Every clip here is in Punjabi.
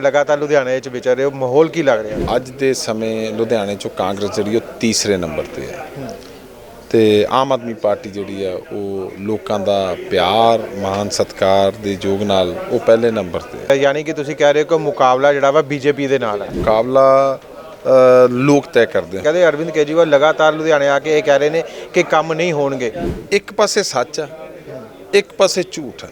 ਲਗਾਤਾਰ ਲੁਧਿਆਣੇ ਵਿੱਚ ਵਿਚਰ ਰਹੇ ਹੋ ਮਾਹੌਲ ਕੀ ਲੱਗ ਰਿਹਾ? ਅੱਜ ਦੇ ਸਮੇਂ ਲੁਧਿਆਣੇ ਚੋਂ ਕਾਂਗਰਸ ਜਿਹੜੀ ਉਹ ਤੀਸਰੇ ਨੰਬਰ ਤੇ ਹੈ। ਤੇ ਆਮ ਆਦਮੀ ਪਾਰਟੀ ਜਿਹੜੀ ਆ ਉਹ ਲੋਕਾਂ ਦਾ ਪਿਆਰ ਮਾਨ ਸਤਕਾਰ ਦੇ ਯੋਗ ਨਾਲ ਉਹ ਪਹਿਲੇ ਨੰਬਰ ਤੇ ਹੈ। ਯਾਨੀ ਕਿ ਤੁਸੀਂ ਕਹਿ ਰਹੇ ਹੋ ਕਿ ਮੁਕਾਬਲਾ ਜਿਹੜਾ ਵਾ ਬੀਜੇਪੀ ਦੇ ਨਾਲ ਹੈ। ਮੁਕਾਬਲਾ ਲੋਕ ਤੈਅ ਕਰਦੇ ਕਹਿੰਦੇ ਅਰਵਿੰਦ ਕੇਜਰੀਵਾਲ ਲਗਾਤਾਰ ਲੁਧਿਆਣੇ ਆ ਕੇ ਇਹ ਕਹਿ ਰਹੇ ਨੇ ਕਿ ਕੰਮ ਨਹੀਂ ਹੋਣਗੇ। ਇੱਕ ਪਾਸੇ ਸੱਚ ਆ ਇੱਕ ਪਾਸੇ ਝੂਠ ਆ।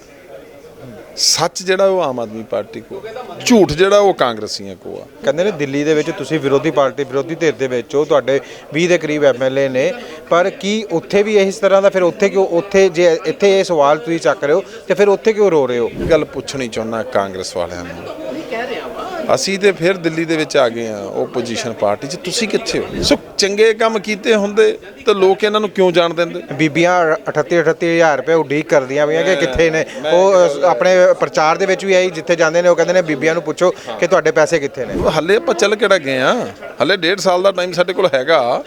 ਸੱਚ ਜਿਹੜਾ ਉਹ ਆਮ ਆਦਮੀ ਪਾਰਟੀ ਕੋ ਝੂਠ ਜਿਹੜਾ ਉਹ ਕਾਂਗਰਸੀਆਂ ਕੋ ਆ। ਕਹਿੰਦੇ ਨੇ ਦਿੱਲੀ ਦੇ ਵਿੱਚ ਤੁਸੀਂ ਵਿਰੋਧੀ ਪਾਰਟੀ ਵਿਰੋਧੀ ਧਿਰ ਦੇ ਵਿੱਚ ਹੋ ਤੁਹਾਡੇ 20 ਦੇ ਕਰੀਬ ਐਮਐਲਏ ਨੇ। ਪਰ ਕੀ ਉੱਥੇ ਵੀ ਇਸ ਤਰ੍ਹਾਂ ਦਾ ਫਿਰ ਉੱਥੇ ਕਿਉਂ ਉੱਥੇ ਜੇ ਇੱਥੇ ਇਹ ਸਵਾਲ ਤੁਸੀਂ ਚੱਕ ਰਹੇ ਹੋ ਤੇ ਫਿਰ ਉੱਥੇ ਕਿਉਂ ਰੋ ਰਹੇ ਹੋ? ਗੱਲ ਪੁੱਛਣੀ ਚਾਹੁੰਦਾ ਕਾਂਗਰਸ ਵਾਲਿਆਂ ਨੂੰ। ਅਸੀਂ ਤੇ ਫਿਰ ਦਿੱਲੀ ਦੇ ਵਿੱਚ ਆ ਗਏ ਆ ਓਪੋਜੀਸ਼ਨ ਪਾਰਟੀ 'ਚ। ਤੁਸੀਂ ਕਿੱਥੇ ਹੋ? ਸੋ ਚੰਗੇ ਕੰਮ ਕੀਤੇ ਹੁੰਦੇ ਤਾਂ ਲੋਕ ਇਹਨਾਂ ਨੂੰ ਕਿਉਂ ਜਾਣ ਦਿੰਦੇ? ਬੀਬੀਆਂ 38 38000 ਰੁਪਏ ਉਡੀਕ ਕਰਦੀਆਂ ਪਈਆਂ ਕਿ ਕਿੱਥੇ ਨੇ। ਉਹ ਆਪਣੇ ਪ੍ਰਚਾਰ ਦੇ ਵਿੱਚ ਵੀ ਆਈ ਜਿੱਥੇ ਜਾਂਦੇ ਨੇ ਉਹ ਕਹਿੰਦੇ ਨੇ ਬੀਬੀਆਂ ਨੂੰ ਪੁੱਛੋ ਕਿ ਤੁਹਾਡੇ ਪੈਸੇ ਕਿੱਥੇ ਨੇ। ਹੱਲੇ ਆਪਾਂ ਚੱਲ ਕਿਹੜਾ ਗਏ ਆ ਹੱਲੇ ਡੇਢ ਸਾਲ ਦਾ ਟਾਈਮ ਸਾਡੇ ਕੋਲ ਹੈਗਾ।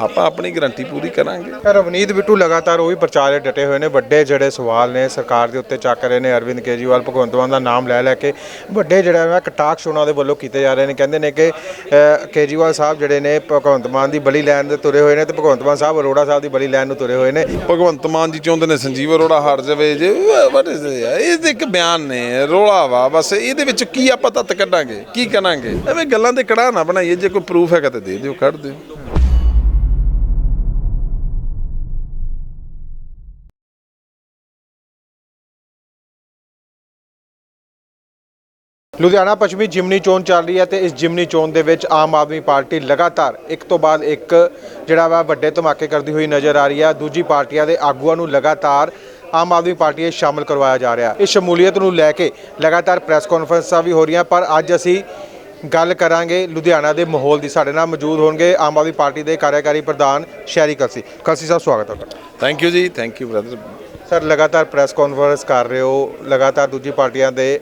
ਆਪਾਂ ਆਪਣੀ ਗਾਰੰਟੀ ਪੂਰੀ ਕਰਾਂਗੇ। ਰਵਨੀਤ ਬਿੱਟੂ ਲਗਾਤਾਰ ਉਹ ਵੀ ਪ੍ਰਚਾਰ ਡਟੇ ਹੋਏ ਨੇ ਵੱਡੇ ਜਿਹੜੇ ਸਵਾਲ ਨੇ ਸਰਕਾਰ ਦੇ ਉੱਤੇ ਚੱਕ ਰਹੇ ਨੇ ਅਰਵਿੰਦ ਕੇਜਰੀਵਾਲ ਭਗਵੰਤ ਮਾਨ ਦਾ ਨਾਮ ਲੈ ਲੈ ਕੇ ਵੱਡੇ ਜਿਹੜਾ ਹੈ ਕਟਾਕਸ਼ ਉਹਨਾਂ ਦੇ ਵੱਲੋਂ ਕੀਤੇ ਜਾ ਰਹੇ ਨੇ। ਕਹਿੰਦੇ ਨੇ ਕਿ ਅ, ਕੇਜਰੀਵਾਲ ਸਾਹਿਬ ਜਿਹੜੇ ਨੇ ਭਗਵੰਤ ਮਾਨ ਦੀ ਬਲੀ ਲੈਣ ਦੇ ਤੁਰੇ ਹੋਏ ਨੇ ਤੇ ਭਗਵੰਤ ਮਾਨ ਸਾਹਿਬ ਅਰੋੜਾ ਸਾਹਿਬ ਦੀ ਬਲੀ ਲੈਣ ਨੂੰ ਤੁਰੇ ਹੋਏ ਨੇ। ਭਗਵੰਤ ਮਾਨ ਜੀ ਚਾਹੁੰਦੇ ਨੇ ਸੰਜੀਵ ਅਰੋੜਾ ਹਾਰ ਜਾਵੇ ਜੇ ਵਾਟ ਇਜ਼ ਇਹ ਤੇ ਇੱਕ ਬਿਆਨ ਨੇ ਰੋਲਾ ਵਾ ਬਸ ਇਹਦੇ ਵਿੱਚ ਕੀ ਆਪਾਂ ਤੱਤ ਕੱਢਾਂਗੇ ਕੀ ਕਰਾਂਗੇ? ਐਵੇਂ ਗੱਲਾਂ ਦੇ ਕੜਾ ਨਾ ਬਣਾਈਏ ਜੇ ਕੋਈ ਪ੍ਰੂਫ ਹੈਗਾ ਤੇ ਦੇ ਦਿਓ ਕੱਢ ਦਿਓ। ਲੁਧਿਆਣਾ ਪੱਛਮੀ ਜਿਮਨੀ ਚੋਣ ਚੱਲ ਰਹੀ ਹੈ ਤੇ ਇਸ ਜਿਮਨੀ ਚੋਣ ਦੇ ਵਿੱਚ ਆਮ ਆਦਮੀ ਪਾਰਟੀ ਲਗਾਤਾਰ ਇੱਕ ਤੋਂ ਬਾਅਦ ਇੱਕ ਜਿਹੜਾ ਵਾ ਵੱਡੇ ਧਮਾਕੇ ਕਰਦੀ ਹੋਈ ਨਜ਼ਰ ਆ ਰਹੀ ਹੈ। ਦੂਜੀ ਪਾਰਟੀਆਂ ਦੇ ਆਗੂਆਂ ਨੂੰ ਲਗਾਤਾਰ ਆਮ ਆਦਮੀ ਪਾਰਟੀ ਵਿੱਚ ਸ਼ਾਮਲ ਕਰਵਾਇਆ ਜਾ ਰਿਹਾ ਇਸ ਸ਼ਮੂਲੀਅਤ ਨੂੰ ਲੈ ਕੇ ਲਗਾਤਾਰ ਪ੍ਰੈਸ ਕਾਨਫਰੰਸਾਂ ਵੀ ਹੋ ਰਹੀਆਂ ਪਰ ਅੱਜ ਅਸੀਂ ਗੱਲ ਕਰਾਂਗੇ ਲੁਧਿਆਣਾ ਦੇ ਮਾਹੌਲ ਦੀ। ਸਾਡੇ ਨਾਲ ਮੌਜੂਦ ਹੋਣਗੇ ਆਮ ਆਦਮੀ ਪਾਰਟੀ ਦੇ ਕਾਰਜਕਾਰੀ ਪ੍ਰਧਾਨ ਸ਼ਹਿਰੀ ਕਲਸੀ। ਕਲਸੀ ਸਾਹਿਬ ਸਵਾਗਤ ਹੈ ਤੁਹਾਡਾ। ਥੈਂਕ ਯੂ ਜੀ ਥੈਂਕ ਯੂ ਬ੍ਰਦਰ ਸਰ ਲਗਾਤਾਰ ਪ੍ਰੈਸ ਕਾਨਫਰੰਸ ਕਰ ਰਹੇ ਹੋ ਲਗਾਤਾਰ ਦੂਜੀ ਪਾਰਟੀਆਂ ਦੇ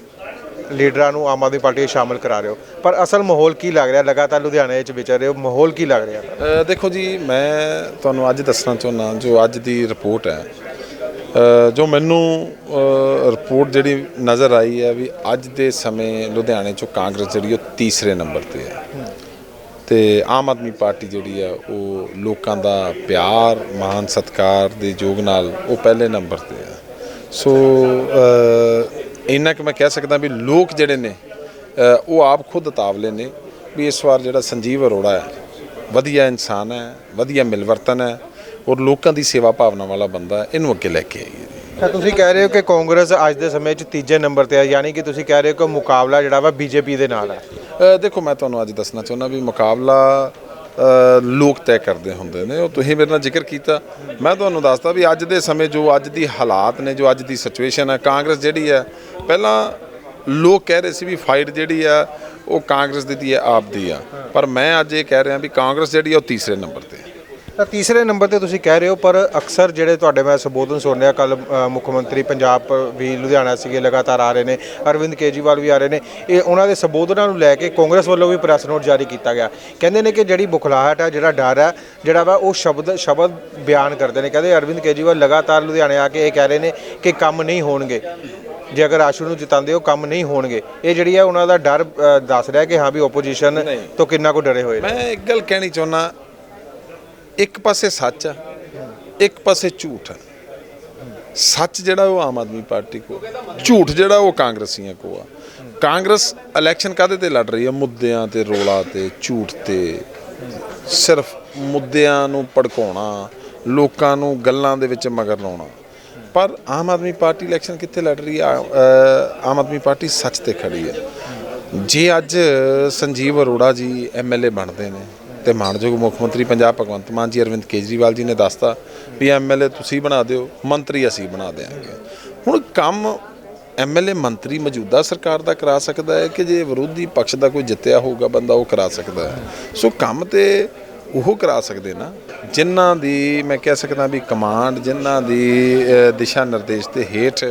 ਲੀਡਰਾਂ ਨੂੰ ਆਮ ਆਦਮੀ ਪਾਰਟੀ ਵਿੱਚ ਸ਼ਾਮਲ ਕਰਾ ਰਹੇ ਹੋ। ਪਰ ਅਸਲ ਮਾਹੌਲ ਕੀ ਲੱਗ ਰਿਹਾ? ਲਗਾਤਾਰ ਲੁਧਿਆਣੇ ਵਿੱਚ ਵਿਚਰ ਰਹੇ ਹੋ। ਮਾਹੌਲ ਕੀ ਲੱਗ ਰਿਹਾ? ਦੇਖੋ ਜੀ, ਮੈਂ ਤੁਹਾਨੂੰ ਅੱਜ ਦੱਸਣਾ ਚਾਹੁੰਦਾ, ਜੋ ਅੱਜ ਦੀ ਰਿਪੋਰਟ ਹੈ ਜੋ ਮੈਨੂੰ ਰਿਪੋਰਟ ਜਿਹੜੀ ਨਜ਼ਰ ਆਈ ਹੈ ਵੀ ਅੱਜ ਦੇ ਸਮੇਂ ਲੁਧਿਆਣੇ ਚੋਂ ਕਾਂਗਰਸ ਜਿਹੜੀ ਉਹ ਤੀਸਰੇ ਨੰਬਰ ਤੇ ਹੈ। ਤੇ ਆਮ ਆਦਮੀ ਪਾਰਟੀ ਜਿਹੜੀ ਆ ਉਹ ਲੋਕਾਂ ਦਾ ਪਿਆਰ ਮਾਨ ਸਤਕਾਰ ਦੇ ਯੋਗ ਨਾਲ ਉਹ ਪਹਿਲੇ ਨੰਬਰ ਤੇ ਆ ਸੋ ਇੰਨਾ ਕਿ ਮੈਂ ਕਹਿ ਸਕਦਾ ਵੀ ਲੋਕ ਜਿਹੜੇ ਨੇ ਉਹ ਆਪ ਖੁਦ ਤਾਵਲੇ ਨੇ ਵੀ ਇਸ ਵਾਰ ਜਿਹੜਾ ਸੰਜੀਵ ਅਰੋੜਾ ਹੈ ਵਧੀਆ ਇਨਸਾਨ ਹੈ ਵਧੀਆ ਮਿਲਵਰਤਨ ਹੈ ਔਰ ਲੋਕਾਂ ਦੀ ਸੇਵਾ ਭਾਵਨਾ ਵਾਲਾ ਬੰਦਾ ਹੈ ਇਹਨੂੰ ਅੱਗੇ ਲੈ ਕੇ ਆਈਏ। ਤਾਂ ਤੁਸੀਂ ਕਹਿ ਰਹੇ ਹੋ ਕਿ ਕਾਂਗਰਸ ਅੱਜ ਦੇ ਸਮੇਂ 'ਚ ਤੀਜੇ ਨੰਬਰ ਤੇ ਹੈ ਯਾਨੀ ਕਿ ਤੁਸੀਂ ਕਹਿ ਰਹੇ ਹੋ ਕਿ ਮੁਕਾਬਲਾ ਜਿਹੜਾ ਵਾ ਬੀਜੇਪੀ ਦੇ ਨਾਲ ਹੈ। ਦੇਖੋ ਮੈਂ ਤੁਹਾਨੂੰ ਅੱਜ ਦੱਸਣਾ ਚਾਹੁੰਦਾ ਵੀ ਮੁਕਾਬਲਾ ਲੋਕ ਤੈਅ ਕਰਦੇ ਹੁੰਦੇ ਨੇ। ਉਹ ਤੁਸੀਂ ਮੇਰੇ ਨਾਲ ਜ਼ਿਕਰ ਕੀਤਾ। ਮੈਂ ਤੁਹਾਨੂੰ ਦੱਸਦਾ ਵੀ ਅੱਜ ਦੇ ਸਮੇਂ ਜੋ ਅੱਜ ਦੀ ਹਾਲਾਤ ਨੇ, ਜੋ ਅੱਜ ਦੀ ਸਿਚੁਏਸ਼ਨ ਹੈ, ਕਾਂਗਰਸ ਜਿਹੜੀ ਹੈ, ਪਹਿਲਾਂ ਲੋਕ ਕਹਿ ਰਹੇ ਸੀ ਵੀ ਫਾਈਟ ਜਿਹੜੀ ਆ ਉਹ ਕਾਂਗਰਸ ਦੀ ਦੀ ਹੈ, ਆਪ ਦੀ ਆ। ਪਰ ਮੈਂ ਅੱਜ ਇਹ ਕਹਿ ਰਿਹਾ ਵੀ ਕਾਂਗਰਸ ਜਿਹੜੀ ਆ ਉਹ ਤੀਸਰੇ ਨੰਬਰ ਤੇ ਤਾਂ ਤੀਸਰੇ ਨੰਬਰ ਤੇ ਤੁਸੀਂ ਕਹਿ ਰਹੇ ਹੋ ਪਰ ਅਕਸਰ ਜਿਹੜੇ ਤੁਹਾਡੇ ਮੈਂ ਸੰਬੋਧਨ ਸੁਣਿਆ ਕੱਲ ਮੁੱਖ ਮੰਤਰੀ ਪੰਜਾਬ ਵੀ ਲੁਧਿਆਣਾ ਸੀਗੇ ਲਗਾਤਾਰ ਆ ਰਹੇ ਨੇ ਅਰਵਿੰਦ ਕੇਜਰੀਵਾਲ ਵੀ ਆ ਰਹੇ ਨੇ ਇਹ ਉਹਨਾਂ ਦੇ ਸੰਬੋਧਨਾਂ ਨੂੰ ਲੈ ਕੇ ਕਾਂਗਰਸ ਵੱਲੋਂ ਵੀ ਪ੍ਰੈਸ ਨੋਟ ਜਾਰੀ ਕੀਤਾ ਗਿਆ। ਕਹਿੰਦੇ ਨੇ ਕਿ ਜਿਹੜੀ ਬੁਖਲਾਹਟ ਹੈ ਜਿਹੜਾ ਡਰ ਹੈ ਜਿਹੜਾ ਵਾ ਉਹ ਸ਼ਬਦ ਸ਼ਬਦ ਬਿਆਨ ਕਰਦੇ ਨੇ। ਕਹਿੰਦੇ ਅਰਵਿੰਦ ਕੇਜਰੀਵਾਲ ਲਗਾਤਾਰ ਲੁਧਿਆਣੇ ਆ ਕੇ ਇਹ ਕਹਿ ਰਹੇ ਨੇ ਕਿ ਕੰਮ ਨਹੀਂ ਹੋਣਗੇ। ਜੇ ਅਗਰ ਆਸ਼ੂ ਨੂੰ ਜਿਤਾਉਂਦੇ ਹੋ ਕੰਮ ਨਹੀਂ ਹੋਣਗੇ। ਇਹ ਜਿਹੜੀ ਹੈ ਉਹਨਾਂ ਦਾ ਡਰ ਦੱਸ ਰਿਹਾ ਕਿ ਹਾਂ ਵੀ ਓਪੋਜੀਸ਼ਨ ਤੋਂ ਕਿੰਨਾ ਕੋ ਡਰੇ ਹੋਏ ਮੈਂ ਇੱਕ ਗੱਲ ਕਹਿਣੀ ਚਾਹੁੰਦਾ ਇੱਕ ਪਾਸੇ ਸੱਚ ਆ, ਇੱਕ ਪਾਸੇ ਝੂਠ ਆ। ਸੱਚ ਜਿਹੜਾ ਉਹ ਆਮ ਆਦਮੀ ਪਾਰਟੀ ਕੋ ਝੂਠ ਜਿਹੜਾ ਉਹ ਕਾਂਗਰਸੀਆਂ ਕੋ ਆ। ਕਾਂਗਰਸ ਇਲੈਕਸ਼ਨ ਕਾਦੇ ਤੇ ਲੜ ਰਹੀ ਹੈ ਮੁੱਦਿਆਂ ਤੇ, ਰੋਲਾ ਤੇ, ਝੂਠ ਤੇ। ਸਿਰਫ ਮੁੱਦਿਆਂ ਨੂੰ ਭੜਕਾਉਣਾ, ਲੋਕਾਂ ਨੂੰ ਗੱਲਾਂ ਦੇ ਵਿੱਚ ਮਗਰ ਲਾਉਣਾ। ਪਰ ਆਮ ਆਦਮੀ ਪਾਰਟੀ ਇਲੈਕਸ਼ਨ ਕਿੱਥੇ ਲੜ ਰਹੀ ਆ? ਆਮ ਆਦਮੀ ਪਾਰਟੀ ਸੱਚ ਤੇ ਖੜੀ ਹੈ ਜੇ ਅੱਜ ਸੰਜੀਵ ਅਰੋੜਾ ਜੀ ਐਮਐਲਏ ਬਣਦੇ ਨੇ ਤੇ ਮਾਨਯੋਗ ਮੁੱਖ ਮੰਤਰੀ ਪੰਜਾਬ ਭਗਵੰਤ ਮਾਨ ਜੀ, ਅਰਵਿੰਦ ਕੇਜਰੀਵਾਲ ਜੀ ਨੇ ਦੱਸਤਾ ਵੀ ਐਮਐਲਏ ਤੁਸੀਂ ਬਣਾ ਦਿਓ, ਮੰਤਰੀ ਅਸੀਂ ਬਣਾ ਦੇਾਂਗੇ ਹੁਣ ਕੰਮ ਐਮਐਲਏ ਮੰਤਰੀ ਮੌਜੂਦਾ ਸਰਕਾਰ ਦਾ ਕਰਾ ਸਕਦਾ ਹੈ ਕਿ ਜੇ ਵਿਰੋਧੀ ਪਕਸ਼ ਦਾ ਕੋਈ ਜਿੱਤਿਆ ਹੋਊਗਾ, ਬੰਦਾ ਉਹ ਕਰਾ ਸਕਦਾ ਹੈ। ਸੋ ਕੰਮ ਤੇ ਉਹ ਕਰਾ ਸਕਦੇ ਨਾ, ਜਿਨ੍ਹਾਂ ਦੀ ਮੈਂ ਕਹਿ ਸਕਦਾ ਵੀ ਕਮਾਂਡ, ਜਿਨ੍ਹਾਂ ਦੀ ਦਿਸ਼ਾ ਨਿਰਦੇਸ਼ ਤੇ ਹੇਠ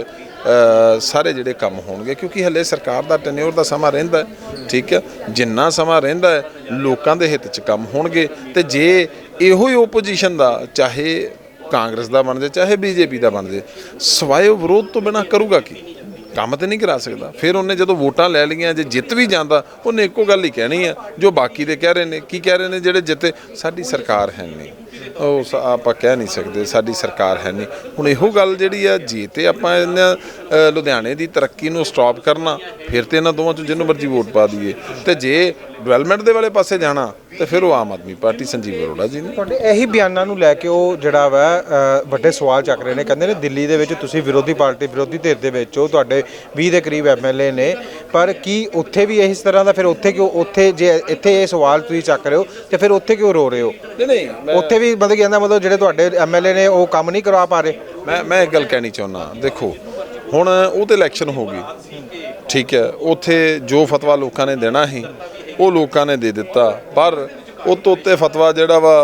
ਸਾਰੇ ਜਿਹੜੇ ਕੰਮ ਹੋਣਗੇ, ਕਿਉਂਕਿ ਹਲੇ ਸਰਕਾਰ ਦਾ ਟੈਨਿਓਰ ਦਾ ਸਮਾਂ ਰਹਿੰਦਾ ਠੀਕ ਹੈ? ਜਿੰਨਾ ਸਮਾਂ ਰਹਿੰਦਾ ਹੈ, ਲੋਕਾਂ ਦੇ ਹਿੱਤ 'ਚ ਕੰਮ ਹੋਣਗੇ। ਤੇ ਜੇ ਇਹੋ ਹੀ ਓਪੋਜੀਸ਼ਨ ਦਾ, ਚਾਹੇ ਕਾਂਗਰਸ ਦਾ ਬਣ ਜਾਏ, ਚਾਹੇ ਬੀਜੇਪੀ ਦਾ ਬਣ ਜਾਏ, ਸਵਾਏ ਵਿਰੋਧ ਤੋਂ ਬਿਨਾ ਕਰੂਗਾ ਕੀ? ਕੰਮ ਤੇ ਨਹੀਂ ਕਰਾ ਸਕਦਾ। ਫਿਰ ਉਹਨੇ ਜਦੋਂ ਵੋਟਾਂ ਲੈ ਲਈਆਂ, ਜੇ ਜਿੱਤ ਵੀ ਜਾਂਦਾ, ਉਹਨੇ ਇੱਕੋ ਗੱਲ ਹੀ ਕਹਿਣੀ ਆ ਜੋ ਬਾਕੀ ਦੇ ਕਹਿ ਰਹੇ ਨੇ, ਕੀ ਕਹਿ ਰਹੇ ਨੇ, ਜਿਹੜੇ ਜਿੱਤੇ, ਸਾਡੀ ਸਰਕਾਰ ਹੈ ਨਹੀਂ। ਉਹ ਸ- ਆਪਾਂ ਕਹਿ ਨਹੀਂ ਸਕਦੇ ਸਾਡੀ ਸਰਕਾਰ ਹੈ ਨਹੀਂ। ਹੁਣ ਇਹੋ ਗੱਲ ਜਿਹੜੀ ਆ ਜੇ ਤੇ ਆਪਾਂ ਇਹਨਾਂ ਅ, ਲੁਧਿਆਣੇ ਦੀ ਤਰੱਕੀ ਨੂੰ ਸਟਾਪ ਕਰਨਾ ਫਿਰ ਤੇ ਇਹਨਾਂ ਦੋਵਾਂ ਚੋਂ ਜਿਹਨੂੰ ਮਰਜ਼ੀ ਵੋਟ ਪਾ ਦਈਏ। ਤੇ ਜੇ ਡਿਵੈਲਪਮੈਂਟ ਦੇ ਵਾਲੇ ਪਾਸੇ ਜਾਣਾ ਤੇ ਫਿਰ ਉਹ ਆਮ ਆਦਮੀ ਪਾਰਟੀ ਸੰਜੀਵ ਅਰੋੜਾ ਜੀ ਨੇ। ਤੁਹਾਡੇ ਇਹੀ ਬਿਆਨਾਂ ਨੂੰ ਲੈ ਕੇ ਉਹ ਜਿਹੜਾ ਵਾ ਅ, ਵੱਡੇ ਸਵਾਲ ਚੱਕ ਰਹੇ ਨੇ। ਕਹਿੰਦੇ ਨੇ ਦਿੱਲੀ ਦੇ ਵਿੱਚ ਤੁਸੀਂ ਵਿਰੋਧੀ ਪਾਰਟੀ ਵਿਰੋਧੀ ਧਿਰ ਦੇ ਵਿੱਚ ਹੋ ਤੁਹਾਡੇ 20 ਦੇ ਕਰੀਬ ਐਮਐਲਏ ਨੇ। ਪਰ ਕੀ ਉੱਥੇ ਵੀ ਇਸ ਤਰ੍ਹਾਂ ਦਾ ਫਿਰ ਉੱਥੇ ਕਿਉਂ ਉੱਥੇ ਜੇ ਇੱਥੇ ਇਹ ਸਵਾਲ ਤੁਸੀਂ ਚੱਕ ਰਹੇ ਹੋ ਤੇ ਫਿਰ ਉੱਥੇ ਕਿਉਂ ਰੋ ਰਹੇ ਹੋ? ਨਹੀਂ ਨਹੀਂ ਉੱਥੇ ਵੀ ਮਤਲਬ ਕਹਿੰਦਾ ਮਤਲਬ ਜਿਹੜੇ ਤੁਹਾਡੇ ਐਮਐਲਏ ਨੇ ਉਹ ਕੰਮ ਨਹੀਂ ਕਰਵਾ ਪਾ ਰਹੇ? ਮੈਂ ਮੈਂ ਇੱਕ ਗੱਲ ਕਹਿਣੀ ਚਾਹੁੰਦਾ, ਦੇਖੋ, ਹੁਣ ਉਹ ਤੇ ਇਲੈਕਸ਼ਨ ਹੋ ਗਈ, ਠੀਕ ਹੈ, ਉੱਥੇ ਜੋ ਫਤਵਾ ਲੋਕਾਂ ਨੇ ਦੇਣਾ ਸੀ, ਉਹ ਲੋਕਾਂ ਨੇ ਦੇ ਦਿੱਤਾ, ਪਰ ਉਹ ਤੋਂ ਉੱਤੇ ਫਤਵਾ ਜਿਹੜਾ ਵਾ,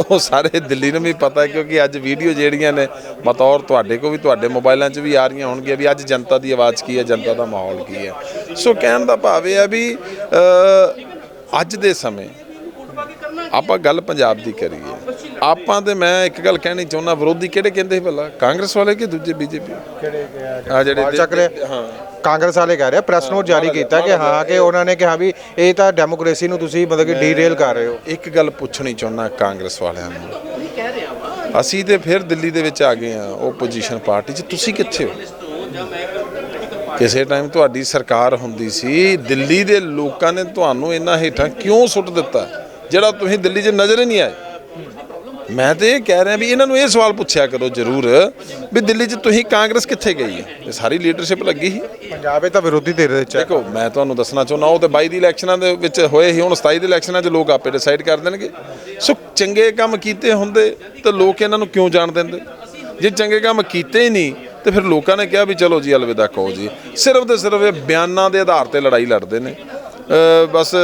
ਉਹ ਸਾਰੇ ਦਿੱਲੀ ਨੂੰ ਵੀ ਪਤਾ ਕਿਉਂਕਿ ਅੱਜ ਵੀਡੀਓ ਜਿਹੜੀਆਂ ਨੇ, ਬਤੌਰ ਤੁਹਾਡੇ ਕੋ ਵੀ, ਤੁਹਾਡੇ ਮੋਬਾਈਲਾਂ 'ਚ ਵੀ ਆ ਰਹੀਆਂ ਹੋਣਗੀਆਂ ਵੀ ਅੱਜ ਜਨਤਾ ਦੀ ਆਵਾਜ਼ ਕੀ ਹੈ, ਜਨਤਾ ਦਾ ਮਾਹੌਲ ਕੀ ਹੈ। ਸੋ ਕਹਿਣ ਦਾ ਭਾਵ ਇਹ ਹੈ ਵੀ ਅੱਜ ਦੇ ਸਮੇਂ, ਆਪਾਂ ਗੱਲ ਪੰਜਾਬ ਦੀ ਕਰੀਏ। ਆਪਾਂ ਤੇ ਮੈਂ ਇੱਕ ਗੱਲ ਕਹਿਣੀ ਚਾਹੁੰਦਾ ਵਿਰੋਧੀ ਕਿਹੜੇ ਕਹਿੰਦੇ ਸੀ ਭਲਾ? ਕਾਂਗਰਸ ਵਾਲੇ ਕਿ ਦੂਜੇ ਬੀਜੇਪੀ? ਕਿਹੜੇ ਆ ਜਿਹੜੇ ਚੱਕ ਰਹੇ? ਹਾਂ। ਕਾਂਗਰਸ ਵਾਲੇ ਕਹਿ ਰਹੇ ਪ੍ਰੈਸ ਨੋਟ ਜਾਰੀ ਕੀਤਾ ਕਿ ਹਾਂ ਕਿ ਉਹਨਾਂ ਨੇ ਕਿਹਾ ਵੀ ਇਹ ਤਾਂ ਡੈਮੋਕ੍ਰੇਸੀ ਨੂੰ ਤੁਸੀਂ ਮਤਲਬ ਕਿ ਡੀਰੇਲ ਕਰ ਰਹੇ ਹੋ। ਇੱਕ ਗੱਲ ਪੁੱਛਣੀ ਚਾਹੁੰਦਾ ਕਾਂਗਰਸ ਵਾਲਿਆਂ ਨੂੰ। ਅਸੀਂ ਤੇ ਫਿਰ ਦਿੱਲੀ ਦੇ ਵਿੱਚ ਆ ਗਏ ਆ ਉਹ ਪੋਜੀਸ਼ਨ ਪਾਰਟੀ 'ਚ। ਤੁਸੀਂ ਕਿੱਥੇ ਹੋ? ਕਿਸੇ ਟਾਈਮ ਤੁਹਾਡੀ ਸਰਕਾਰ ਹੁੰਦੀ ਸੀ ਦਿੱਲੀ ਦੇ ਲੋਕਾਂ ਨੇ ਤੁਹਾਨੂੰ ਇੰਨਾ ਹੇਠਾਂ ਕਿਉਂ ਸੁੱਟ ਦਿੱਤਾ? ਜਿਹੜਾ ਤੁਸੀਂ ਦਿੱਲੀ 'ਚ ਨਜ਼ਰ ਹੀ ਨਹੀਂ ਆਏ। ਮੈਂ ਤੇ ਇਹ ਕਹਿ ਰਿਹਾ ਵੀ ਇਹਨਾਂ ਨੂੰ ਇਹ ਸਵਾਲ ਪੁੱਛਿਆ ਕਰੋ ਜ਼ਰੂਰ ਵੀ ਦਿੱਲੀ 'ਚ ਤੁਸੀਂ ਕਾਂਗਰਸ ਕਿੱਥੇ ਗਈ? ਹੈ ਇਹ ਸਾਰੀ ਲੀਡਰਸ਼ਿਪ ਲੱਗੀ ਸੀ। ਪੰਜਾਬ ਤਾਂ ਵਿਰੋਧੀ ਧਿਰ ਦੇ ਹੈ। ਦੇਖੋ ਮੈਂ ਤੁਹਾਨੂੰ ਦੱਸਣਾ ਚਾਹੁੰਦਾ ਉਹ ਤੇ 22 ਦੀ ਇਲੈਕਸ਼ਨਾਂ ਦੇ ਵਿੱਚ ਹੋਏ ਸੀ ਹੁਣ 27 ਦੇ ਇਲੈਕਸ਼ਨਾਂ 'ਚ ਲੋਕ ਆਪੇ ਡਿਸਾਈਡ ਕਰ ਦੇਣਗੇ। ਸੋ ਚੰਗੇ ਕੰਮ ਕੀਤੇ ਹੁੰਦੇ ਤਾਂ ਲੋਕ ਇਹਨਾਂ ਨੂੰ ਕਿਉਂ ਜਾਣ ਦਿੰਦੇ? ਜੇ ਚੰਗੇ ਕੰਮ ਕੀਤੇ ਹੀ ਨਹੀਂ ਤੇ ਫਿਰ ਲੋਕਾਂ ਨੇ ਕਿਹਾ ਵੀ ਚਲੋ ਜੀ ਅਲਵਿਦਾ ਕਹੋ ਜੀ। ਸਿਰਫ ਤੇ ਸਿਰਫ ਇਹ ਬਿਆਨਾਂ ਦੇ ਆਧਾਰ ਤੇ ਲੜਾਈ ਲੜਦੇ ਨੇ। ਬਸ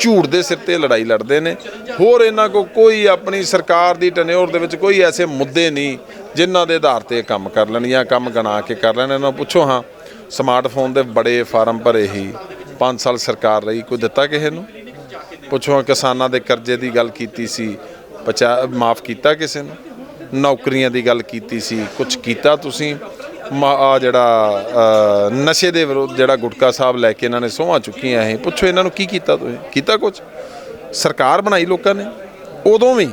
ਝੂਠ ਦੇ ਸਿਰ ਤੇ ਲੜਾਈ ਲੜਦੇ ਨੇ। ਹੋਰ ਇਹਨਾਂ ਕੋ ਕੋਈ ਆਪਣੀ ਸਰਕਾਰ ਦੀ ਟਨਿਓਰ ਦੇ ਵਿੱਚ ਕੋਈ ਐਸੇ ਮੁੱਦੇ ਨਹੀਂ ਜਿਨ੍ਹਾਂ ਦੇ ਆਧਾਰ ਤੇ ਕੰਮ ਕਰ ਲੈਣ ਜਾਂ ਕੰਮ ਗਣਾ ਕੇ ਕਰ ਲੈਣ। ਇਹਨਾਂ ਨੂੰ ਪੁੱਛੋ, ਹਾਂ, ਸਮਾਰਟਫੋਨ ਦੇ ਬੜੇ ਫਾਰਮ ਭਰੇ ਹੀ 5 ਸਾਲ ਸਰਕਾਰ ਰਹੀ, ਕੋਈ ਦਿੱਤਾ ਕਿਸੇ ਨੂੰ? ਪੁੱਛੋ, ਹਾਂ, ਕਿਸਾਨਾਂ ਦੇ ਕਰਜ਼ੇ ਦੀ ਗੱਲ ਕੀਤੀ ਸੀ, ਪਚਾ, ਮਾਫ ਕੀਤਾ ਕਿਸੇ ਨੂੰ? ਨੌਕਰੀਆਂ ਦੀ ਗੱਲ ਕੀਤੀ ਸੀ ਕੁਝ ਕੀਤਾ ਤੁਸੀਂ? ਮਾ- ਆਹ ਜਿਹੜਾ ਨਸ਼ੇ ਦੇ ਵਿਰੁੱਧ ਜਿਹੜਾ ਗੁਟਕਾ ਸਾਹਿਬ ਲੈ ਕੇ ਇਹਨਾਂ ਨੇ ਸੋਹਾਂ ਚੁੱਕੀਆਂ ਇਹ, ਪੁੱਛੋ ਇਹਨਾਂ ਨੂੰ ਕੀ ਕੀਤਾ ਤੁਸੀਂ? ਕੀਤਾ ਕੁਝ ਸਰਕਾਰ ਬਣਾਈ ਲੋਕਾਂ ਨੇ? ਉਦੋਂ ਵੀ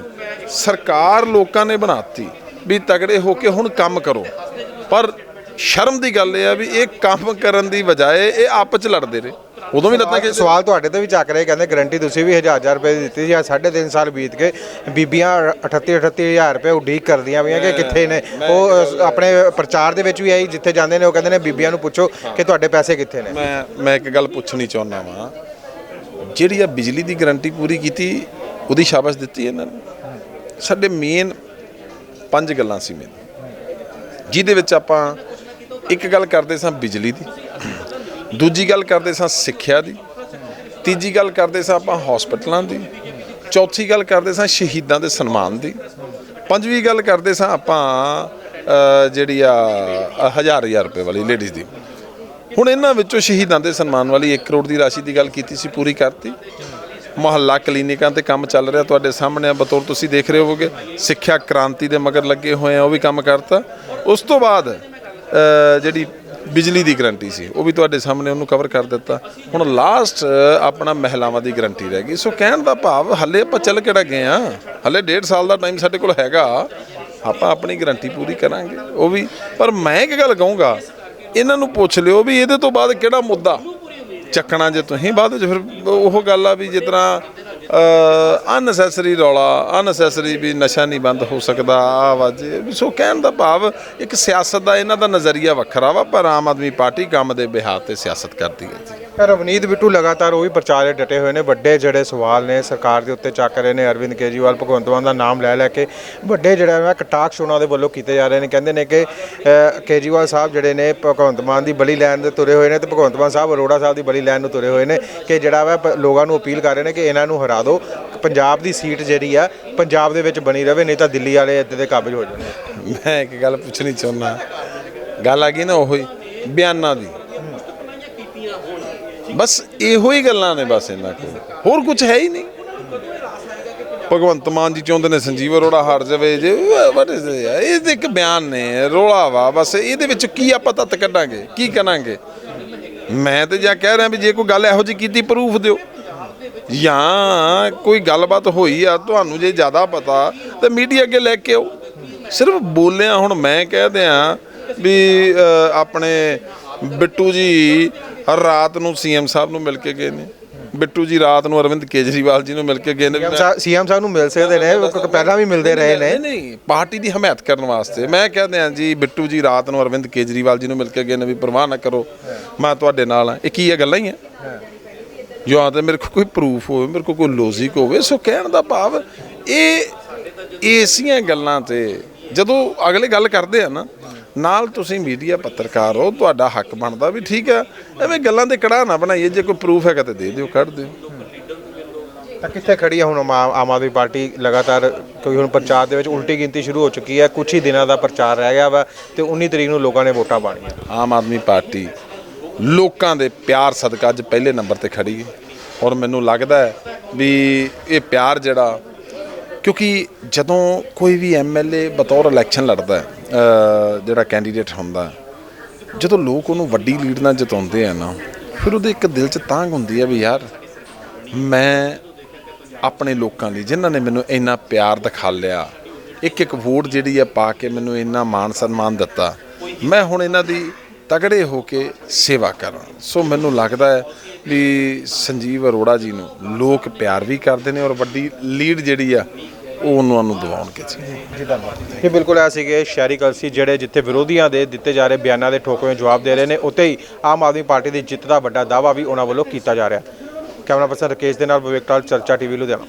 ਸਰਕਾਰ ਲੋਕਾਂ ਨੇ ਬਣਾਤੀ ਵੀ ਤਗੜੇ ਹੋ ਕੇ ਹੁਣ ਕੰਮ ਕਰੋ। ਪਰ ਸ਼ਰਮ ਦੀ ਗੱਲ ਇਹ ਆ ਵੀ ਇਹ ਕੰਮ ਕਰਨ ਦੀ ਬਜਾਏ ਇਹ ਆਪਸ ਚ ਲੜਦੇ ਰਹੇ। ਉਦੋਂ ਵੀ ਲੱਤਾਂ ਕਿ ਸਵਾਲ ਤੁਹਾਡੇ ਤੇ ਵੀ ਚੱਕ ਰਹੇ ਕਹਿੰਦੇ ਗਰੰਟੀ ਤੁਸੀਂ ਵੀ ਹਜ਼ਾਰ ਹਜ਼ਾਰ ਰੁਪਏ ਦੀ ਦਿੱਤੀ ਸੀ ਆ 3.5 ਸਾਲ ਬੀਤ ਗਏ ਬੀਬੀਆਂ 38 38 ਹਜ਼ਾਰ ਰੁਪਏ ਉਡੀਕ ਕਰਦੀਆਂ ਪਈਆਂ ਕਿ ਕਿੱਥੇ ਨੇ। ਉਹ ਆਪਣੇ ਪ੍ਰਚਾਰ ਦੇ ਵਿੱਚ ਵੀ ਆਈ ਜਿੱਥੇ ਜਾਂਦੇ ਨੇ ਉਹ ਕਹਿੰਦੇ ਨੇ ਬੀਬੀਆਂ ਨੂੰ ਪੁੱਛੋ ਕਿ ਤੁਹਾਡੇ ਪੈਸੇ ਕਿੱਥੇ ਨੇ। ਮੈਂ ਮੈਂ ਇੱਕ ਗੱਲ ਪੁੱਛਣੀ ਚਾਹੁੰਦਾ ਵਾਂ ਜਿਹੜੀ ਆ ਬਿਜਲੀ ਦੀ ਗਾਰੰਟੀ ਪੂਰੀ ਕੀਤੀ ਉਹਦੀ ਸ਼ਾਬਾਸ਼ ਦਿੱਤੀ ਇਹਨਾਂ ਨੇ। ਸਾਡੇ ਮੇਨ ਪੰਜ ਗੱਲਾਂ ਸੀ ਮੇਨ। ਜਿਹਦੇ ਵਿੱਚ ਆਪਾਂ ਇੱਕ ਗੱਲ ਕਰਦੇ ਸਾਂ ਬਿਜਲੀ ਦੀ। ਦੂਜੀ ਗੱਲ ਕਰਦੇ ਸਾਂ ਸਿੱਖਿਆ ਦੀ ਤੀਜੀ ਗੱਲ ਕਰਦੇ ਸਾਂ ਆਪਾਂ ਹਸਪਤਾਲਾਂ ਦੀ ਚੌਥੀ ਗੱਲ ਕਰਦੇ ਸਾਂ ਸ਼ਹੀਦਾਂ ਦੇ ਸਨਮਾਨ ਦੀ ਪੰਜਵੀਂ ਗੱਲ ਕਰਦੇ ਸਾਂ ਆਪਾਂ ਜਿਹੜੀ ਆ ਅ, ਹਜ਼ਾਰ ਹਜ਼ਾਰ ਰੁਪਏ ਵਾਲੀ ਲੇਡੀਜ਼ ਦੀ। ਹੁਣ ਇਹਨਾਂ ਵਿੱਚੋਂ ਸ਼ਹੀਦਾਂ ਦੇ ਸਨਮਾਨ ਵਾਲੀ 1 ਕਰੋੜ ਦੀ ਰਾਸ਼ੀ ਦੀ ਗੱਲ ਕੀਤੀ ਸੀ ਪੂਰੀ ਕਰਤੀ। ਮੁਹੱਲਾ ਕਲੀਨਿਕਾਂ ਤੇ ਕੰਮ ਚੱਲ ਰਿਹਾ ਤੁਹਾਡੇ ਸਾਹਮਣੇ ਆ ਬਤੌਰ ਤੁਸੀਂ ਦੇਖ ਰਹੇ ਹੋਵੋਗੇ ਸਿੱਖਿਆ ਕ੍ਰਾਂਤੀ ਦੇ ਮਗਰ ਲੱਗੇ ਹੋਏ ਆ ਉਹ ਵੀ ਕੰਮ ਕਰਤਾ। ਉਸ ਤੋਂ ਬਾਅਦ ਜਿਹੜੀ ਬਿਜਲੀ ਦੀ ਗਰੰਟੀ ਸੀ, ਉਹ ਵੀ ਤੁਹਾਡੇ ਸਾਹਮਣੇ ਉਹਨੂੰ ਕਵਰ ਕਰ ਦਿੱਤਾ। ਹੁਣ ਲਾਸਟ ਆਪਣਾ ਮਹਿਲਾਵਾਂ ਦੀ ਗਰੰਟੀ ਰਹਿ ਗਈ। ਸੋ ਕਹਿਣ ਦਾ ਭਾਵ, ਹੱਲੇ ਆਪਾਂ ਚੱਲ ਕਿਹੜਾ ਗਏ ਆ? ਹੱਲੇ ਡੇਢ ਸਾਲ ਦਾ ਟਾਈਮ ਸਾਡੇ ਕੋਲ ਹੈਗਾ। ਆਪਾਂ ਆਪਣੀ ਗਰੰਟੀ ਪੂਰੀ ਕਰਾਂਗੇ, ਉਹ ਵੀ। ਪਰ ਮੈਂ ਇੱਕ ਗੱਲ ਕਹੂੰਗਾ, ਇਹਨਾਂ ਨੂੰ ਪੁੱਛ ਲਿਓ ਵੀ ਇਹਦੇ ਤੋਂ ਬਾਅਦ ਕਿਹੜਾ ਮੁੱਦਾ? ਚੱਕਣਾ ਜੇ ਤੁਸੀਂ, ਬਾਅਦ ਵਿੱਚ ਫਿਰ ਉਹ ਗੱਲ ਆ ਵੀ ਜਿਸ ਤਰ੍ਹਾਂ ਅਨਨੈਸੈਸਰੀ ਰੌਲਾ ਅਨਨੈਸੈਸਰੀ ਵੀ ਨਸ਼ਾ ਨਹੀਂ ਬੰਦ ਹੋ ਸਕਦਾ ਆ ਵਾਜੇ ਵੀ ਸੋ ਕਹਿਣ ਦਾ ਭਾਵ ਇੱਕ ਸਿਆਸਤ ਦਾ ਇਹਨਾਂ ਦਾ ਨਜ਼ਰੀਆ ਵੱਖਰਾ ਵਾ ਪਰ ਆਮ ਆਦਮੀ ਪਾਰਟੀ ਕੰਮ ਦੇ ਬਿਹਾਰ ਤੇ ਸਿਆਸਤ ਕਰਦੀ ਹੈ ਜੀ। ਰਵਨੀਤ ਬਿੱਟੂ ਲਗਾਤਾਰ ਉਹ ਵੀ ਪ੍ਰਚਾਰੇ ਡਟੇ ਹੋਏ ਨੇ ਵੱਡੇ ਜਿਹੜੇ ਸਵਾਲ ਨੇ ਸਰਕਾਰ ਦੇ ਉੱਤੇ ਚੱਕ ਰਹੇ ਨੇ ਅਰਵਿੰਦ ਕੇਜਰੀਵਾਲ ਭਗਵੰਤ ਮਾਨ ਦਾ ਨਾਮ ਲੈ ਲੈ ਕੇ ਵੱਡੇ ਜਿਹੜਾ ਹੈ ਕਟਾਕਸ਼ ਉਹਨਾਂ ਦੇ ਵੱਲੋਂ ਕੀਤੇ ਜਾ ਰਹੇ ਨੇ ਕਹਿੰਦੇ ਨੇ ਕਿ ਅ, ਕੇਜਰੀਵਾਲ ਸਾਹਿਬ ਜਿਹੜੇ ਨੇ ਭਗਵੰਤ ਮਾਨ ਦੀ ਬਲੀ ਲੈਣ ਦੇ ਤੁਰੇ ਹੋਏ ਨੇ ਤੇ ਭਗਵੰਤ ਮਾਨ ਸਾਹਿਬ ਅਰੋੜਾ ਸਾਹਿਬ ਦੀ ਬਲੀ ਲੈਣ ਨੂੰ ਤੁਰੇ ਹੋਏ ਨੇ ਕਿ ਜਿਹੜਾ ਵਾ ਲੋਕਾਂ ਨੂੰ ਅਪੀਲ ਕਰ ਰਹੇ ਨੇ ਕਿ ਇਹਨਾਂ ਨੂੰ ਹਰਾ ਦਿਓ। ਪੰਜਾਬ ਦੀ ਸੀਟ ਜਿਹੜੀ ਆ, ਪੰਜਾਬ ਦੇ ਵਿੱਚ ਬਣੀ ਰਵੇ, ਨਹੀਂ ਤਾਂ ਦਿੱਲੀ ਵਾਲੇ ਇੱਥੇ ਦੇ ਕਾਬਜ ਹੋ ਜਾਣਗੇ ਮੈਂ ਇੱਕ ਗੱਲ ਪੁੱਛਣੀ ਚਾਹੁੰਦਾ। ਗੱਲ ਆ ਗਈ ਨਾ ਉਹੀ, ਬਿਆਨਾਂ ਦੀ। ਬਸ ਇਹੋ ਹੀ ਗੱਲਾਂ ਨੇ ਬਸ ਇਹਨਾਂ ਕੋਲ। ਹੋਰ ਕੁਝ ਹੈ ਹੀ ਨਹੀਂ। ਭਗਵੰਤ ਮਾਨ ਜੀ ਚਾਹੁੰਦੇ ਨੇ ਸੰਜੀਵ ਅਰੋੜਾ ਹਾਰ ਜਾਵੇ ਜੇ ਵਾਟ ਇਜ਼ ਇਹ ਤਾਂ ਇੱਕ ਬਿਆਨ ਨੇ, ਰੋਲਾ ਵਾ। ਬਸ ਇਹਦੇ ਵਿੱਚ ਕੀ ਆਪਾਂ ਤੱਤ ਕੱਢਾਂਗੇ, ਕੀ ਕਰਾਂਗੇ? ਮੈਂ ਤੇ ਜਾਂ ਕਹਿ ਰਿਹਾ ਵੀ ਜੇ ਕੋਈ ਗੱਲ ਇਹੋ ਜਿਹੀ ਕੀਤੀ ਪ੍ਰੂਫ ਦਿਓ। ਜਾਂ ਕੋਈ ਗੱਲਬਾਤ ਹੋਈ ਆ ਤੁਹਾਨੂੰ ਜੇ ਜ਼ਿਆਦਾ ਪਤਾ ਤਾਂ ਮੀਡੀਆ ਅੱਗੇ ਲੈ ਕੇ ਆਓ। ਸਿਰਫ ਬੋਲਿਆ ਹੁਣ ਮੈਂ ਕਹਿ ਦਿਆਂ ਵੀ ਆਪਣੇ ਬਿੱਟੂ ਜੀ ਰਾਤ ਨੂੰ ਸੀਐਮ ਸਾਹਿਬ ਨੂੰ ਮਿਲ ਕੇ ਗਏ ਨੇ। ਬਿੱਟੂ ਜੀ ਰਾਤ ਨੂੰ ਅਰਵਿੰਦ ਕੇਜਰੀਵਾਲ ਜੀ ਨੂੰ ਮਿਲ ਕੇ ਗਏ ਨੇ। ਸੀਐਮ ਸਾਹਿਬ ਨੂੰ ਮਿਲ ਸਕਦੇ ਨੇ ਪਹਿਲਾਂ ਵੀ ਮਿਲਦੇ ਰਹੇ ਨੇ। ਨਹੀਂ ਨਹੀਂ ਪਾਰਟੀ ਦੀ ਹਮਾਇਤ ਕਰਨ ਵਾਸਤੇ। ਮੈਂ ਕਹਿੰਦੇ ਆ ਜੀ ਬਿੱਟੂ ਜੀ ਰਾਤ ਨੂੰ ਅਰਵਿੰਦ ਕੇਜਰੀਵਾਲ ਜੀ ਨੂੰ ਮਿਲ ਕੇ ਗਏ ਨੇ ਵੀ ਪਰਵਾਹ ਨਾ ਕਰੋ। ਮੈਂ ਤੁਹਾਡੇ ਨਾਲ ਆ ਇਹ ਕੀ ਇਹ ਗੱਲਾਂ ਹੀ ਆ? ਜਾਂ ਤਾਂ ਮੇਰੇ ਕੋਲ ਕੋਈ ਪ੍ਰੂਫ ਹੋਵੇ ਮੇਰੇ ਕੋਲ ਕੋਈ ਲੌਜੀਕ ਹੋਵੇ ਸੋ ਕਹਿਣ ਦਾ ਭਾਵ ਇਹ ਏਸੀਆਂ ਗੱਲਾਂ ਤੇ ਜਦੋਂ ਅਗਲੇ ਗੱਲ ਕਰਦੇ ਆ ਨਾ ਨਾਲ ਤੁਸੀਂ ਮੀਡੀਆ ਪੱਤਰਕਾਰ ਹੋ ਤੁਹਾਡਾ ਹੱਕ ਬਣਦਾ ਵੀ ਠੀਕ ਆ ਐਵੇਂ ਗੱਲਾਂ ਦੇ ਕੜਾ ਨਾ ਬਣਾਈਏ ਜੇ ਕੋਈ ਪ੍ਰੂਫ ਹੈਗਾ ਤੇ ਦੇ ਦਿਓ ਕੱਢ ਦਿਓ। ਤਾਂ ਕਿੱਥੇ ਖੜੀ ਹੈ ਹੁਣ ਆਮ ਆਦਮੀ ਪਾਰਟੀ ਲਗਾਤਾਰ ਕਿਉਂਕਿ ਹੁਣ ਪ੍ਰਚਾਰ ਦੇ ਵਿੱਚ ਉਲਟੀ ਗਿਣਤੀ ਸ਼ੁਰੂ ਹੋ ਚੁੱਕੀ ਹੈ ਕੁਝ ਹੀ ਦਿਨਾਂ ਦਾ ਪ੍ਰਚਾਰ ਰਹਿ ਗਿਆ ਵਾ ਤੇ 19 ਤਰੀਕ ਨੂੰ ਲੋਕਾਂ ਨੇ ਵੋਟਾਂ ਪਾਣੀਆਂ। ਆਮ ਆਦਮੀ ਪਾਰਟੀ ਲੋਕਾਂ ਦੇ ਪਿਆਰ ਸਦਕਾ ਅੱਜ ਪਹਿਲੇ ਨੰਬਰ ਤੇ ਖੜੀ ਹੈ। ਔਰ ਮੈਨੂੰ ਲੱਗਦਾ ਹੈ ਵੀ ਇਹ ਪਿਆਰ ਜਿਹੜਾ, ਕਿਉਂਕਿ ਜਦੋਂ ਕੋਈ ਵੀ ਐਮਐਲਏ ਬਤੌਰ ਇਲੈਕਸ਼ਨ ਲੜਦਾ ਹੈ ਜਿਹੜਾ ਕੈਂਡੀਡੇਟ ਹੁੰਦਾ ਜਦੋਂ ਲੋਕ ਉਹਨੂੰ ਵੱਡੀ ਲੀਡ ਨਾਲ ਜਿਤਾਉਂਦੇ ਆ ਨਾ, ਫਿਰ ਉਹਦੇ ਇੱਕ ਦਿਲ 'ਚ ਤਾਂਗ ਹੁੰਦੀ ਹੈ ਵੀ ਯਾਰ, ਮੈਂ ਆਪਣੇ ਲੋਕਾਂ ਲਈ, ਜਿਨ੍ਹਾਂ ਨੇ ਮੈਨੂੰ ਇੰਨਾ ਪਿਆਰ ਦਿਖਾ ਲਿਆ ਇੱਕ ਇੱਕ ਵੋਟ ਜਿਹੜੀ ਹੈ ਪਾ ਕੇ ਮੈਨੂੰ ਇੰਨਾ ਮਾਣ ਸਨਮਾਨ ਦਿੱਤਾ, ਮੈਂ ਹੁਣ ਇਹਨਾਂ ਦੀ ਤਗੜੇ ਹੋ ਕੇ ਸੇਵਾ ਕਰਨ। ਸੋ ਮੈਨੂੰ ਲੱਗਦਾ ਹੈ ਵੀ ਸੰਜੀਵ ਅਰੋੜਾ ਜੀ ਨੂੰ ਲੋਕ ਪਿਆਰ ਵੀ ਕਰਦੇ ਨੇ ਔਰ ਵੱਡੀ ਲੀਡ ਜਿਹੜੀ ਆ, ਉਹ ਉਹਨਾਂ ਨੂੰ ਦਿਵਾਉਣਗੇ ਜੀ। ਇਹ ਬਿਲਕੁਲ ਐ ਸੀਗੇ, ਸ਼ਹਿਰੀ ਕਲਸੀ ਜਿਹੜੇ ਜਿੱਥੇ ਵਿਰੋਧੀਆਂ ਦੇ ਦਿੱਤੇ ਜਾ ਰਹੇ ਬਿਆਨਾਂ ਦੇ ਠੋਕਵੇਂ ਜਵਾਬ ਦੇ ਰਹੇ ਨੇ, ਉੱਥੇ ਹੀ ਆਮ ਆਦਮੀ ਪਾਰਟੀ ਦੀ ਜਿੱਤ ਦਾ ਵੱਡਾ ਦਾਅਵਾ ਵੀ ਉਹਨਾਂ ਵੱਲੋਂ ਕੀਤਾ ਜਾ ਰਿਹਾ। ਕੈਮਰਾ ਪਰਸਨ ਰਕੇਸ਼ ਦੇ ਨਾਲ ਵਿਵੇਕ ਟਾਲ ਚਰਚਾ ਟੀਵੀ, ਲੁਧਿਆਣਾ।